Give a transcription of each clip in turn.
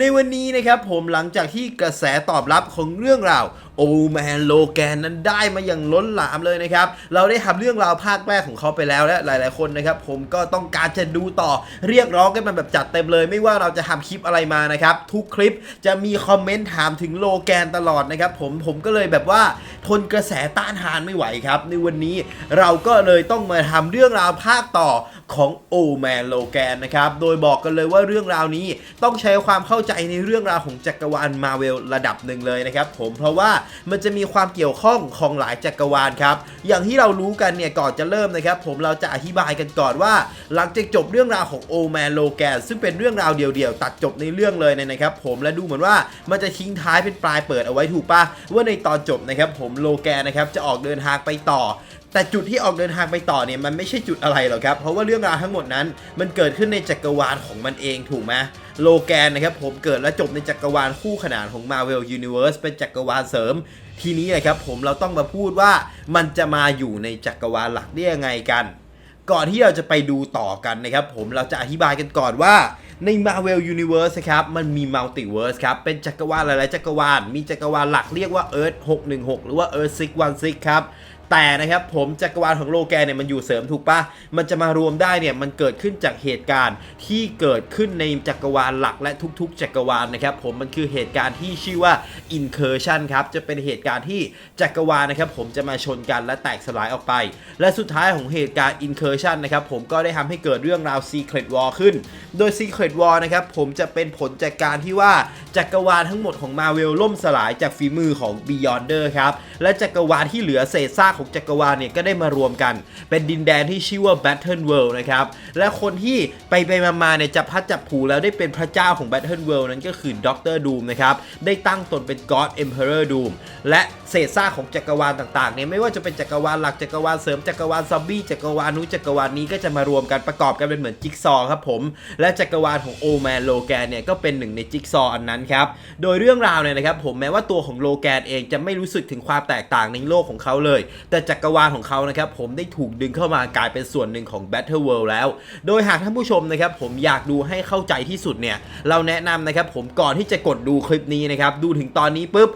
ในวันนี้นะครับผมหลังจากที่กระแสตอบรับของเรื่องราวโอแมนโลแกนนั้นได้มาอย่างล้นหลามเลยนะครับ เราได้ทำเรื่องราวภาคแรกของเขาไปแล้วและหลาย ๆ คนนะครับผมก็ต้องการจะดูต่อเรียกร้องกันมาแบบจัดเต็มเลย ไม่ว่าเราจะทำคลิปอะไรมานะครับ ทุกคลิปจะมีคอมเมนต์ถามถึงโลแกนตลอดนะครับผมผมก็เลยแบบว่าทนกระแสต้านทานไม่ไหวครับ ในวันนี้เราก็เลยต้องมาทำเรื่องราวภาคต่อ ของโอแมนโลแกนนะครับ โดยบอกกันเลยว่าเรื่องราวนี้ต้องใช้ความเข้าใจในเรื่องราวของจักรวาลมาเวลระดับหนึ่งเลยนะครับผมเพราะว่ามันจะมีความเกี่ยวข้องของหลายจักรวาลครับ อย่างที่เรารู้กันเนี่ยก่อนจะเริ่มนะครับ ผมเราจะอธิบายกันก่อนว่า หลังจากจบเรื่องราวของโอแมนโลแกนซึ่งเป็นเรื่องราวเดียวๆ ตัดจบในเรื่องเลยนะครับ ผมและดูเหมือนว่ามันจะทิ้งท้ายเป็นปลายเปิดเอาไว้ถูกปะว่าในตอนจบนะครับผมโลแกนนะครับจะออกเดินทางไปต่อ แต่จุดที่ออกเดินทางไปต่อเนี่ยมันไม่ใช่จุดอะไรหรอกครับ เพราะว่าเรื่องราวทั้งหมดนั้นมันเกิดขึ้นในจักรวาลของมันเองถูกไหมโลแกนนะครับผมเกิดและจบในจักรวาลคู่ขนานของ Marvel Universe เป็นจักรวาลเสริม ทีนี้นะครับผมเราต้องมาพูดว่ามันจะมาอยู่ในจักรวาลหลักได้ยังไงกัน ก่อนที่เราจะไปดูต่อกันนะครับผมเราจะอธิบายกันก่อนว่าใน Marvel Universe ครับ มันมี Multiverse ครับ เป็นจักรวาลหลาย ๆ จักรวาล มีจักรวาลหลักเรียกว่า Earth 616 หรือว่า Earth 616 ครับ แต่นะครับผมจักรวาลของโลแกนเนี่ยมันอยู่เสริมถูกปะมันจะมารวมได้เนี่ยมันเกิดขึ้นจากเหตุการณ์ที่เกิดขึ้นในจักรวาลหลักและทุกๆ จักรวาลนะครับผมมันคือเหตุการณ์ที่ชื่อว่า incursion ครับจะเป็นเหตุการณ์ที่จักรวาลนะครับผมจะมาชนกันและแตกสลายออกไป และสุดท้ายของเหตุการณ์ incursion นะครับผมก็ได้ทำให้เกิดเรื่องราว secret war ขึ้น โดย secret war นะครับผมจะเป็นผลจากการที่ว่าจักรวาลทั้งหมดของ Marvel ล่มสลายจากฝีมือของ Beyonder ครับและจักรวาลที่เหลือเศษซากของจักรวาลเนี่ยก็ได้มารวมกัน เป็นดินแดนที่ชื่อว่า Battle World นะครับ และคนที่ไปไปมาๆเนี่ยจับพัดจับผูแล้วได้เป็นพระเจ้าของ Battle World นั้นก็คือด็อกเตอร์ดูมนะครับ ได้ตั้งตนเป็น God Emperor Doom และเศษซากของจักรวาลต่างๆเนี่ยไม่ว่าจะเป็นจักรวาลหลักจักรวาลเสริมจักรวาลซอมบี้จักรวาลนู้นจักรวาลนี้ก็จะมารวมกันประกอบกันเป็นเหมือนจิ๊กซอครับผม และจักรวาลของโอแมนโลแกนเนี่ยก็เป็นหนึ่งในจิ๊กซออันนั้นครับ โดยเรื่องราวเนี่ยนะครับผมแม้ว่าตัวของโลแกนเองจะไม่รู้สึกถึงความแตกต่างในโลกของเขาเลยแต่จักรวาลของเขานะครับผมได้ถูกดึงเข้ามากลายเป็นส่วนหนึ่งของ Battle World แล้ว โดยหากท่านผู้ชมนะครับผมอยากดูให้เข้าใจที่สุดเนี่ยเราแนะนำนะครับผมก่อนที่จะกดดูคลิปนี้นะครับดูถึงตอนนี้ปุ๊บ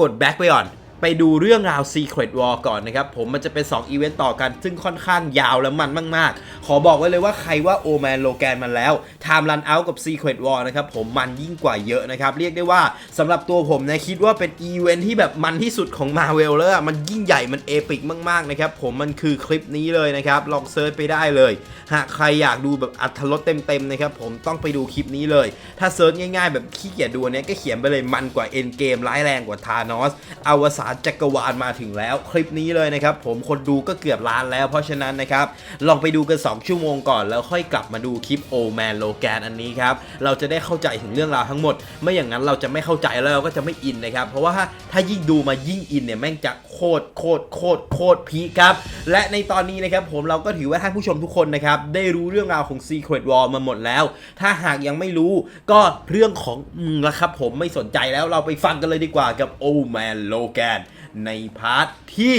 กดแบ็คไปก่อน ไปดูเรื่องราว Secret War ก่อนนะครับ ผมมันจะเป็น 2 อีเวนต์ต่อกัน ซึ่งค่อนข้างยาวและมันมาก ๆ ขอบอกไว้เลยว่าใครว่าโอแมนโลแกนมันแล้ว Time Run Out กับ Secret War นะครับผมมันยิ่งกว่าเยอะนะครับ เรียกได้ว่าสำหรับตัวผมนะคิดว่าเป็นอีเวนต์ที่แบบมันที่สุดของ Marvel แล้วมันยิ่งใหญ่มันเอปิกมาก ๆ นะครับ ผมมันคือคลิปนี้เลยนะครับ ลองเซิร์ชไปได้เลย หากใครอยากดูแบบอัธรสเต็ม ๆ นะครับผมต้องไปดูคลิปนี้เลย ถ้าเซิร์ชง่าย ๆ แบบขี้เกียจดูเนี้ยก็เขียนไปเลยมันกว่าเอ็นเกมร้ายแรงกว่าธานอสอวสานจักรวาลมาถึงแล้วคลิปนี้เลยนะครับผมคนดูก็เกือบล้านแล้วเพราะฉะนั้นนะครับลองไปดูกัน 2 ชั่วโมงก่อน แล้วค่อยกลับมาดูคลิปโอแมนโลแกนอันนี้ครับเราจะได้เข้าใจถึงเรื่องราวทั้งหมด ไม่อย่างนั้นเราจะไม่เข้าใจแล้วเราก็จะไม่อินนะครับเพราะว่าถ้ายิ่งดูมายิ่งอินเนี่ยแม่งจะโคตรโคตรโคตรโคตรพีครับและในตอนนี้นะครับผมเราก็ถือว่าท่านผู้ชมทุกคนนะครับได้รู้เรื่องราวของ Secret War มาหมดแล้ว ถ้าหากยังไม่รู้ก็เรื่องของอืมนะครับผมไม่สนใจแล้วเราไปฟังกันเลยดีกว่ากับ Old Man Logan ในพาร์ทที่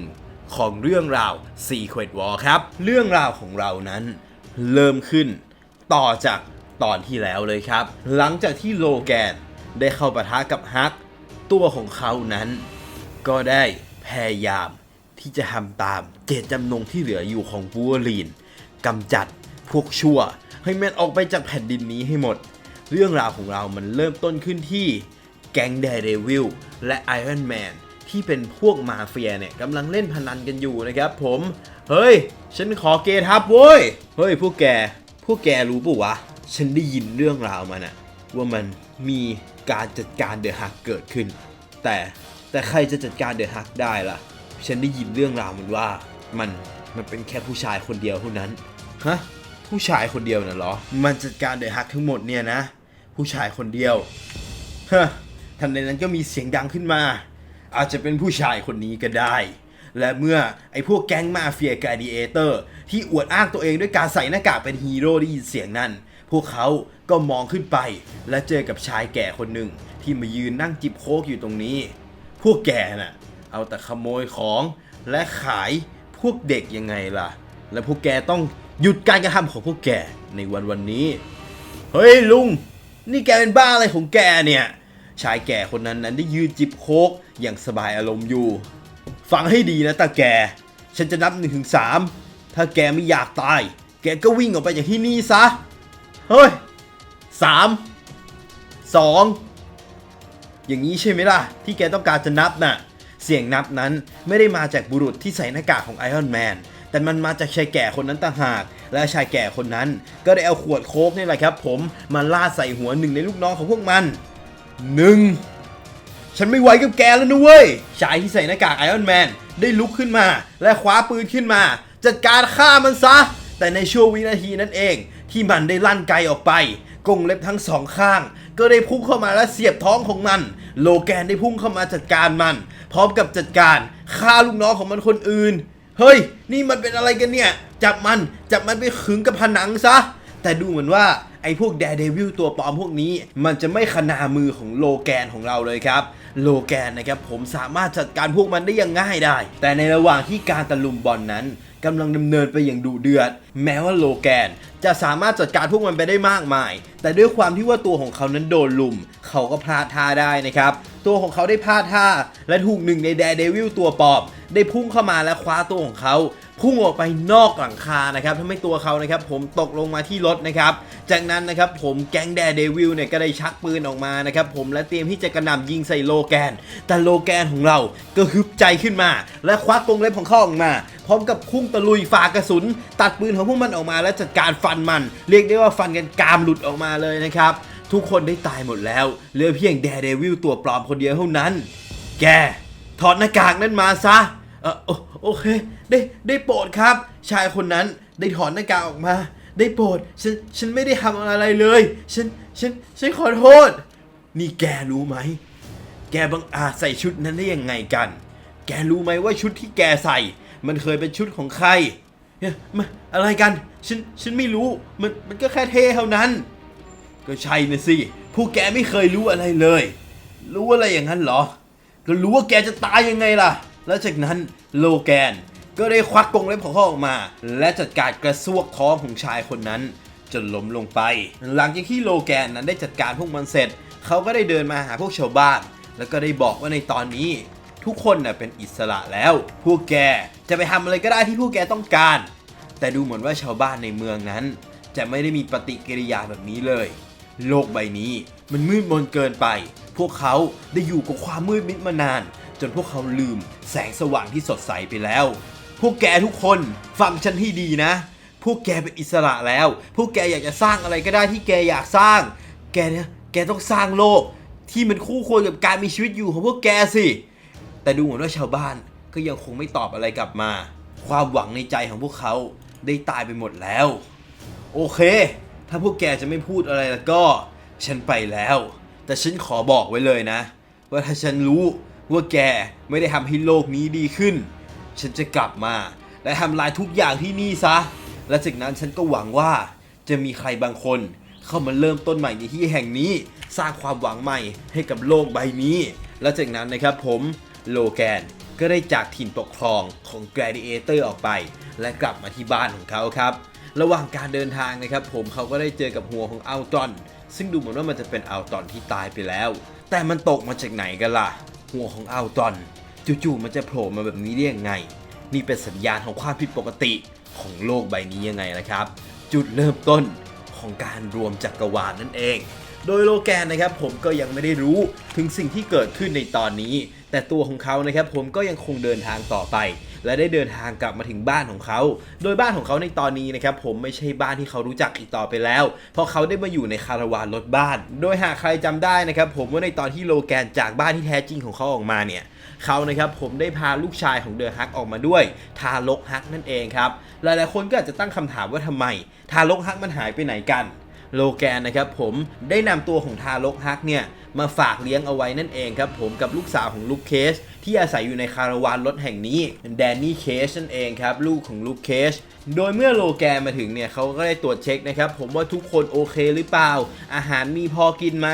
1 ของเรื่องราว Secret War ครับ เรื่องราวของเรานั้นเริ่มขึ้นต่อจากตอนที่แล้วเลยครับ หลังจากที่โลแกนได้เข้าปะทะกับฮัก ตัวของเขานั้น ก็ได้พยายามที่จะทำตามเจตจำนงที่เหลืออยู่ของบูเวอรีนกำจัดพวกชั่ว ให้แมนออกไปจากแผ่นดินนี้ให้หมด เรื่องราวของเรามันเริ่มต้นขึ้นที่ แก๊งเดเดวิลและไอรอนแมนที่เป็นพวกมาเฟียเนี่ยกำลังเล่นพนันกันอยู่นะครับผม เฮ้ย ฉันขอเกทับเว้ย เฮ้ยพวกแก พวกแกรู้ปะวะ ฉันได้ยินเรื่องราวมานะว่ามันมีการจัดการเดอะฮักเกิดขึ้น แต่แต่ใครจะจัดการเดอะฮักได้ล่ะ ฉันได้ยินเรื่องราวมันว่ามันมันเป็นแค่ผู้ชายคนเดียวเท่านั้น ฮะ ผู้ชายคนเดียวน่ะเหรอ มันจัดการเดอะฮักทั้งหมดเนี่ยนะ ผู้ชายคนเดียว ฮะ ทันใดนั้นก็มีเสียงดังขึ้นมา อาจจะเป็นผู้ชายคนนี้ก็ได้ และเมื่อไอ้พวกแก๊งมาเฟียกาดิเอเตอร์ ที่อวดอ้างตัวเองด้วยการใส่หน้ากากเป็นฮีโร่ได้ยินเสียงนั้น พวกเขาก็มองขึ้นไป และเจอกับชายแก่คนหนึ่งที่มายืนนั่งจิบโค้กอยู่ตรงนี้ พวกแกน่ะ เอาแต่ขโมยของและขายพวกเด็กยังไงล่ะ และพวกแกต้องหยุดการกระทำของพวกแกในวันวันนี้ เฮ้ยลุง นี่แกเป็นบ้าอะไรของแกเนี่ย ชายแก่คนนั้นนั้นได้ยืนจิบโคกอย่างสบายอารมณ์อยู่ ฟังให้ดีนะตาแก ฉันจะนับหนึ่งถึงสามถ้าแกไม่อยากตาย แกก็วิ่งออกไปจากที่นี่ซะ เฮ้ยสามสองอย่างนี้ใช่ไหมล่ะ ที่แกต้องการจะนับน่ะ เสียงนับนั้นไม่ได้มาจากบุรุษที่ใส่หน้ากากของไอรอนแมนแต่มันมาจากชายแก่คนนั้นต่างหาก และชายแก่คนนั้นก็ได้เอาขวดโค้กนี่แหละครับ ผมมาลาดใส่หัวหนึ่งในลูกน้องของพวกมัน หนึ่งฉันไม่ไหวกับแกแล้วนะเว้ย ชายที่ใส่หน้ากากไอรอนแมนได้ลุกขึ้นมา และคว้าปืนขึ้นมา จัดการฆ่ามันซะ แต่ในช่วงวินาทีนั้นเอง ที่มันได้ลั่นไกลออกไปกงเล็บทั้งสองข้าง ก็ได้พุ่งเข้ามาและเสียบท้องของมัน โลแกนได้พุ่งเข้ามาจัดการมัน พร้อมกับจัดการฆ่าลูกน้องของมันคนอื่น เฮ้ย นี่มันเป็นอะไรกันเนี่ย จับมัน จับมันไปขึงกับผนังซะ แต่ดูเหมือนว่า ไอ้พวกแดร์เดวิลตัวปลอมพวกนี้ มันจะไม่ขนามือของโลแกนของเราเลยครับ โลแกนนะครับผมสามารถจัดการพวกมันได้อย่างง่ายได้ แต่ในระหว่างที่การตะลุมบอลนั้นกำลังดำเนินไปอย่างดุเดือด แม้ว่าโลแกนจะสามารถจัดการพวกมันไปได้มากมาย แต่ด้วยความที่ว่าตัวของเขานั้นโดนลุม เขาก็พลาดท่าได้นะครับ ตัวของเขาได้พลาดท่า และถูกหนึ่งในแดร์เดวิลตัวปอมได้พุ่งเข้ามาและคว้าตัวของเขา พุ่งออกไปนอกหลังคานะครับทำให้ตัวเขานะครับผมตกลงมาที่รถนะครับ จากนั้นนะครับผมแก๊งแดเดวิลเนี่ยก็ได้ชักปืนออกมานะครับผมและเตรียมที่จะกระหน่ำยิงใส่โลแกน แต่โลแกนของเราก็ฮึบใจขึ้นมา และควักกรงเล็บของเขาออกมา พร้อมกับพุ่งตะลุยฝากระสุน ตัดปืนของพวกมันออกมาและจัดการฟันมัน เรียกได้ว่าฟันกันกรามหลุดออกมาเลยนะครับทุกคนได้ตายหมดแล้วเหลือเพียงแดเดวิลตัวปลอมคนเดียวเท่านั้น แกถอดหน้ากากนั้นมาซะ ออโอเค ได้ได้โปรดครับ ชายคนนั้นได้ถอดหน้ากากออกมา ได้โปรดฉันฉันไม่ได้ทำอะไรเลย ฉันฉันฉันขอโทษ นี่แกรู้ไหม แกบังอาจใส่ชุดนั้นได้ยังไงกัน แกรู้ไหมว่าชุดที่แกใส่ มันเคยเป็นชุดของใครมาอะไรกัน ฉัน ฉันไม่รู้ มัน มันก็แค่เท่เท่านั้น ก็ใช่นะสิพวกแกไม่เคยรู้อะไรเลย รู้อะไรอย่างนั้นเหรอ ก็รู้ว่าแกจะตายยังไงล่ะ แล้วจากนั้นโลแกนก็ได้ควักกรงเล็บของเขาออกมา และจัดการกระซวกท้องของชายคนนั้น จนล้มลงไป หลังจากที่โลแกนนั้นได้จัดการพวกมันเสร็จ เขาก็ได้เดินมาหาพวกชาวบ้าน แล้วก็ได้บอกว่าในตอนนี้ ทุกคนน่ะเป็นอิสระแล้ว พวกแกจะไปทำอะไรก็ได้ที่พวกแกต้องการ แต่ดูเหมือนว่าชาวบ้านในเมืองนั้น จะไม่ได้มีปฏิกิริยาแบบนี้เลย โลกใบนี้มันมืดมนเกินไป พวกเขาได้อยู่กับความมืดมิดมานาน จนพวกเขาลืมแสงสว่างที่สดใสไปแล้ว พวกแกทุกคนฟังฉันให้ดีนะ พวกแกเป็นอิสระแล้ว พวกแกอยากจะสร้างอะไรก็ได้ที่แกอยากสร้าง แกเนี่ยแกต้องสร้างโลก ที่มันคู่ควรกับการมีชีวิตอยู่ของพวกแกสิ แต่ดูเหมือนว่าชาวบ้านก็ยังคงไม่ตอบอะไรกลับมา ความหวังในใจของพวกเขาได้ตายไปหมดแล้ว โอเค ถ้าพวกแกจะไม่พูดอะไรแล้วก็ ฉันไปแล้ว แต่ฉันขอบอกไว้เลยนะ ว่าถ้าฉันรู้ ว่าแกไม่ได้ทำให้โลกนี้ดีขึ้น ฉันจะกลับมา และทำลายทุกอย่างที่นี่ซะ และจากนั้นฉันก็หวังว่า จะมีใครบางคน เข้ามาเริ่มต้นใหม่ในที่แห่งนี้ สร้างความหวังใหม่ให้กับโลกใบนี้ และจากนั้นนะครับผมโลแกนก็ได้จากถิ่นปกครองของ Gladiator ออกไป และกลับมาที่บ้านของเขาครับ ระหว่างการเดินทางนะครับ ผมเขาก็ได้เจอกับหัวของอัลตอนซึ่งดูเหมือนว่ามันจะเป็นอัลตอนที่ตายไปแล้ว แต่มันตกมาจากไหนกันล่ะ หัวของอัลตรอนจู่ๆมันจะโผล่มาแบบนี้ได้ยังไง นี่เป็นสัญญาณของความผิดปกติของโลกใบนี้ยังไงนะครับ จุดเริ่มต้นของการรวมจักรวาลนั่นเอง โดยโลแกนนะครับผมก็ยังไม่ได้รู้ถึงสิ่งที่เกิดขึ้นในตอนนี้ แต่ตัวของเขานะครับผมก็ยังคงเดินทางต่อไป และได้เดินทางกลับมาถึงบ้านของเขา โดยบ้านของเขาในตอนนี้นะครับผมไม่ใช่บ้านที่เขารู้จักอีกต่อไปแล้ว เพราะเขาได้มาอยู่ในคาราวานรถบ้าน โดยหากใครจำได้นะครับผมว่าในตอนที่โลแกนจากบ้านที่แท้จริงของเขาออกมาเนี่ยเขานะครับผมได้พาลูกชายของเดอะฮักออกมาด้วย ทารกฮักนั่นเองครับหลายๆคนก็อาจจะตั้งคำถามว่าทำไม ทารกฮักมันหายไปไหนกัน โลแกนนะครับผมได้นำตัวของทารกฮักเนี่ยมาฝากเลี้ยงเอาไว้นั่นเองครับผมกับลูกสาวของลูกเคส ที่อาศัยอยู่ในคาราวานรถแห่งนี้แดนนี่เคสนั่นเองครับลูกของลูกเคส โดยเมื่อโลแกนมาถึงเนี่ยเขาก็ได้ตรวจเช็คนะครับ ผมว่าทุกคนโอเคหรือเปล่า อาหารมีพอกินไหม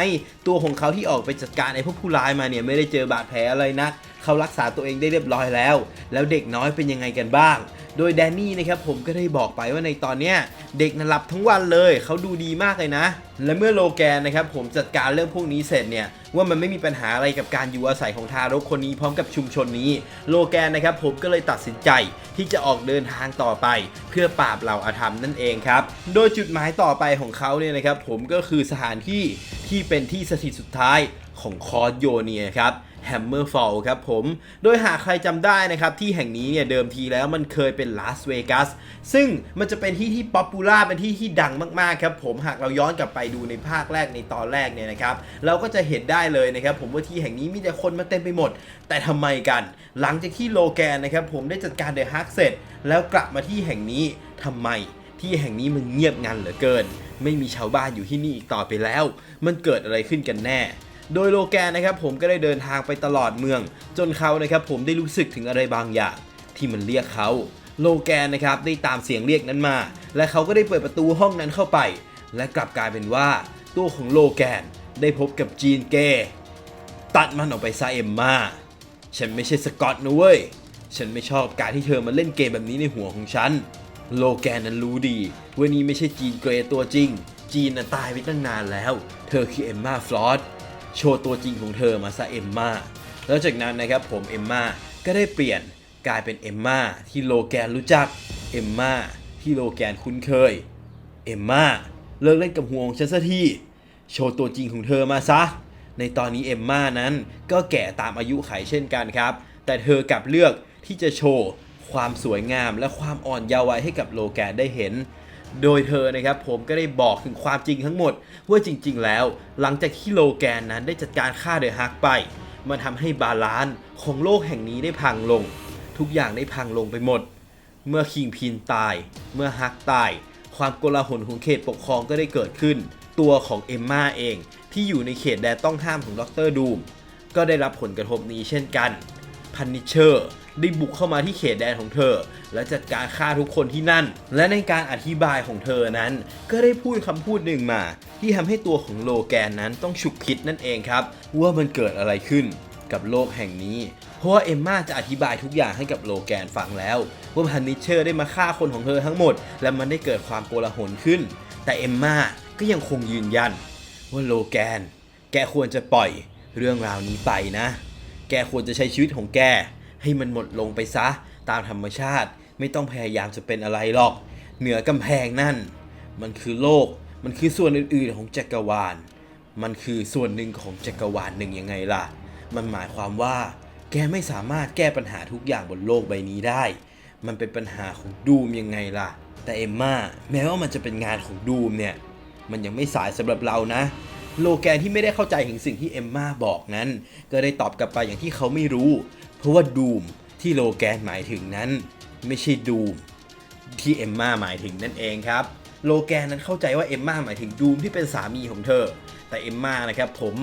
ตัวของเขาที่ออกไปจัดการไอ้พวกผู้ร้ายมาเนี่ยไม่ได้เจอบาดแผลอะไรนักเขารักษาตัวเองได้เรียบร้อยแล้ว แล้วเด็กน้อยเป็นยังไงกันบ้าง โดยแดนนี่นะครับผมก็ได้บอกไปว่าในตอนเนี้ยเด็กนอนหลับทั้งวันเลยเขาดูดีมากเลยนะ และเมื่อโลแกนนะครับผมจัดการเรื่องพวกนี้เสร็จเนี่ยว่ามันไม่มีปัญหาอะไรกับการอยู่อาศัยของทารกคนนี้พร้อมกับชุมชนนี้ โลแกนนะครับผมก็เลยตัดสินใจที่จะออกเดินทางต่อไป เพื่อปราบเหล่าอาธรรมนั่นเองครับโดยจุดหมายต่อไปของเขาเนี่ยนะครับผมก็คือสถานที่ที่เป็นที่สถิตสุดท้ายของคอร์สโยเนียครับ แฮมเมอร์ฟอลครับผม โดยหากใครจำได้นะครับที่แห่งนี้เนี่ยเดิมทีแล้วมันเคยเป็นลาสเวกัสซึ่งมันจะเป็นที่ที่ป๊อปปูล่าเป็นที่ที่ดังมากๆครับผมหากเราย้อนกลับไปดูในภาคแรกในตอนแรกเนี่ยนะครับเราก็จะเห็นได้เลยนะครับผมว่าที่แห่งนี้มีแต่คนมาเต็มไปหมด แต่ทำไมกัน หลังจากที่โลแกนนะครับผมได้จัดการเดอะฮักเสร็จ แล้วกลับมาที่แห่งนี้ทำไมที่แห่งนี้มันเงียบงันเหลือเกิน ไม่มีชาวบ้านอยู่ที่นี่อีกต่อไปแล้ว มันเกิดอะไรขึ้นกันแน่ โดยโลแกนนะครับผมก็ได้เดินทางไปตลอดเมือง จนเขานะครับผมได้รู้สึกถึงอะไรบางอย่าง ที่มันเรียกเขา โลแกนนะครับได้ตามเสียงเรียกนั้นมา และเขาก็ได้เปิดประตูห้องนั้นเข้าไป และกลับกลายเป็นว่า ตัวของโลแกนได้พบกับจีนเกตัดมันออกไปซะเอมมาฉันไม่ใช่สกอตนะเว้ย ฉันไม่ชอบการที่เธอมาเล่นเกมแบบนี้ในหัวของฉัน โลแกนนั้นรู้ดีว่านี่ไม่ใช่จีนเกรตัวจริง จีนน่ะตายไปตั้งนานแล้ว เธอคือเอมมาฟลอส โชว์ตัวจริงของเธอมาซะเอมมาแล้วจากนั้นนะครับผมเอมมาก็ได้เปลี่ยนกลายเป็นเอมมาที่โลแกนรู้จักเอมมาที่โลแกนคุ้นเคยเอมมาเลิกเล่นกับห่วงฉันสักทีโชว์ตัวจริงของเธอมาซะ ในตอนนี้เอมมานั้นก็แก่ตามอายุไขเช่นกันครับ แต่เธอกลับเลือกที่จะโชว์ความสวยงามและความอ่อนเยาว์ไวัยให้กับโลแกนได้เห็น โดยเธอนะครับผมก็ได้บอกถึงความจริงทั้งหมด ว่าจริงๆ แล้ว หลังจากที่โลแกนนั้นได้จัดการฆ่าเดอะฮักไป มันทำให้บาลานซ์ของโลกแห่งนี้ได้พังลง ทุกอย่างได้พังลงไปหมด เมื่อคิงพินตาย เมื่อฮักตาย ความโกลาหลของเขตปกครองก็ได้เกิดขึ้น ตัวของเอมมาเอง ที่อยู่ในเขตแดนต้องห้ามของดรดูมก็ได้รับผลกระทบนี้เช่นกันพันนิเชอร์ ได้บุกเข้ามาที่เขตแดนของเธอ และจัดการฆ่าทุกคนที่นั่น และในการอธิบายของเธอนั้น ก็ได้พูดคำพูดหนึ่งมา ที่ทำให้ตัวของโลแกนนั้นต้องฉุกคิดนั่นเองครับ ว่ามันเกิดอะไรขึ้นกับโลกแห่งนี้ เพราะว่าเอมมาจะอธิบายทุกอย่างให้กับโลแกนฟังแล้วว่าพันนิเชอร์ได้มาฆ่าคนของเธอทั้งหมด และมันได้เกิดความโกลาหลขึ้น แต่เอมมาก็ยังคงยืนยัน ว่าโลแกน แกควรจะปล่อยเรื่องราวนี้ไปนะ แกควรจะใช้ชีวิตของแก ให้มันหมดลงไปซะ ตามธรรมชาติไม่ต้องพยายามจะเป็นอะไรหรอก เหนือกำแพงนั่น มันคือโลก มันคือส่วนอื่นๆของจักรวาล มันคือส่วนหนึ่งของจักรวาลหนึ่งยังไงล่ะ มันหมายความว่า แกไม่สามารถแก้ปัญหาทุกอย่างบนโลกใบนี้ได้ มันเป็นปัญหาของดูมยังไงล่ะ แต่เอมมาแม้ว่ามันจะเป็นงานของดูมเนี่ย มันยังไม่สายสำหรับเรานะ โลแกนที่ไม่ได้เข้าใจถึงสิ่งที่เอมมาบอกนั้น ก็ได้ตอบกลับไปอย่างที่เขาไม่รู้ เพราะว่าดูมที่โลแกนหมายถึงนั้น ไม่ใช่ดูมที่เอมมาหมายถึงนั่นเองครับ โลแกนนั้นเข้าใจว่าเอมมาหมายถึงดูมที่เป็นสามีของเธอ แต่เอมมานะครับผม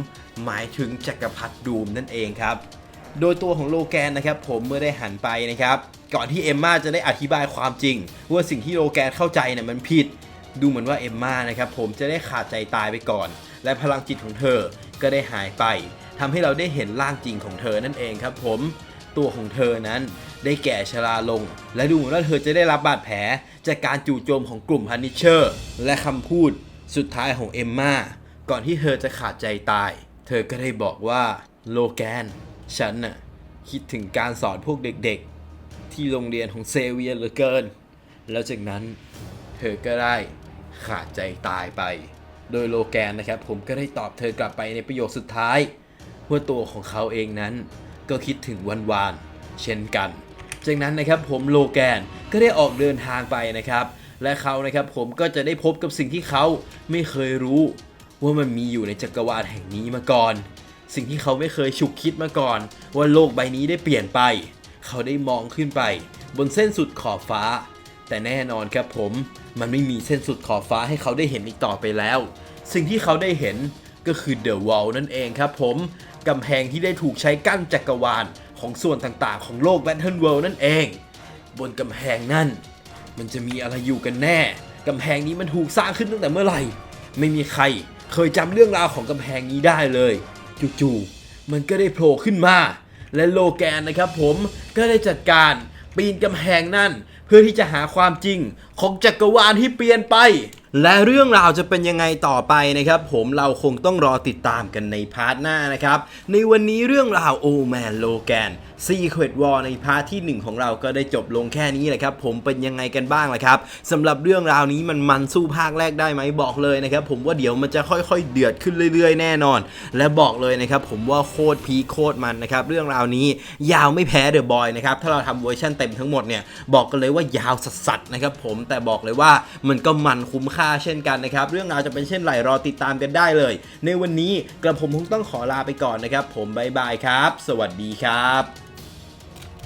หมายถึงจักรพรรดิดูมนั่นเองครับ โดยตัวของโลแกนนะครับผมเมื่อได้หันไปนะครับ ก่อนที่เอมมาจะได้อธิบายความจริง ว่าสิ่งที่โลแกนเข้าใจเนี่ยมันผิด ดูเหมือนว่าเอมมานะครับผมจะได้ขาดใจตายไปก่อน และพลังจิตของเธอก็ได้หายไปทำให้เราได้เห็นร่างจริงของเธอนั่นเองครับผม ตัวของเธอนั้น ได้แก่ชราลง และดูเหมือนว่าเธอจะได้รับบาดแผล จากการจู่โจมของกลุ่มฮันนิเชอร์ และคำพูดสุดท้ายของเอมมาก่อนที่เธอจะขาดใจตาย เธอก็ได้บอกว่าโลแกน ฉันน่ะคิดถึงการสอนพวกเด็กๆ ที่โรงเรียนของเซเวียเหลือเกิน แล้วจากนั้นเธอก็ได้ขาดใจตายไป โดยโลแกนนะครับ ผมก็ได้ตอบเธอกลับไปในประโยคสุดท้ายว่าตัวของเขาเองนั้น ก็คิดถึงวันวาน เช่นกัน จากนั้นนะครับผมโลแกนก็ได้ออกเดินทางไปนะครับ และเขานะครับผมก็จะได้พบกับสิ่งที่เขาไม่เคยรู้ ว่ามันมีอยู่ในจักรวาลแห่งนี้มาก่อน สิ่งที่เขาไม่เคยฉุกคิดมาก่อน ว่าโลกใบนี้ได้เปลี่ยนไป เขาได้มองขึ้นไป บนเส้นสุดขอบฟ้า แต่แน่นอนครับผมมันไม่มีเส้นสุดขอบฟ้าให้เขาได้เห็นอีกต่อไปแล้ว สิ่งที่เขาได้เห็นก็คือ The Wall นั่นเองครับผม กำแพงที่ได้ถูกใช้กั้นจักรวาลของส่วนต่างๆ ของโลก Battle World นั่นเอง บนกำแพงนั่น มันจะมีอะไรอยู่กันแน่กำแพงนี้มันถูกสร้างขึ้นตั้งแต่เมื่อไหร่ ไม่มีใครเคยจำเรื่องราวของกำแพงนี้ได้เลยจู่ๆมันก็ได้โผล่ขึ้นมา และโลแกนนะครับผมก็ได้จัดการปีนกำแพงนั่น เพื่อที่จะหาความจริงของจักรวาลที่เปลี่ยนไป และเรื่องราวจะเป็นยังไงต่อไปนะครับผมเราคงต้องรอติดตามกันในพาร์ทหน้านะครับ ในวันนี้เรื่องราวโอแมนโลแกน Secret War ในพาร์ทที่ 1 ของเราก็ได้จบลงแค่นี้แหละครับ ผมเป็นยังไงกันบ้างล่ะครับสำหรับเรื่องราวนี้มันมันสู้ภาคแรกได้ไหมบอกเลยนะครับ ผมว่าเดี๋ยวมันจะค่อยๆ เดือดขึ้นเรื่อยๆ แน่นอน และบอกเลยนะครับ ผมว่าโคตรพีโคตรมันนะครับ เรื่องราวนี้ยาวไม่แพ้เดอะบอยนะครับ ถ้าเราทำเวอร์ชันเต็มทั้งหมดเนี่ยบอกกันเลยว่ายาวสัสๆนะครับผมแต่บอกเลยว่ามันก็มันคุ้มค่าเช่นกันนะครับเรื่องราวจะเป็นเช่นไรรอติดตามกันได้เลย ในวันนี้กระผมคงต้องขอลาไปก่อนนะครับ ผมบายบายครับ สวัสดีครับ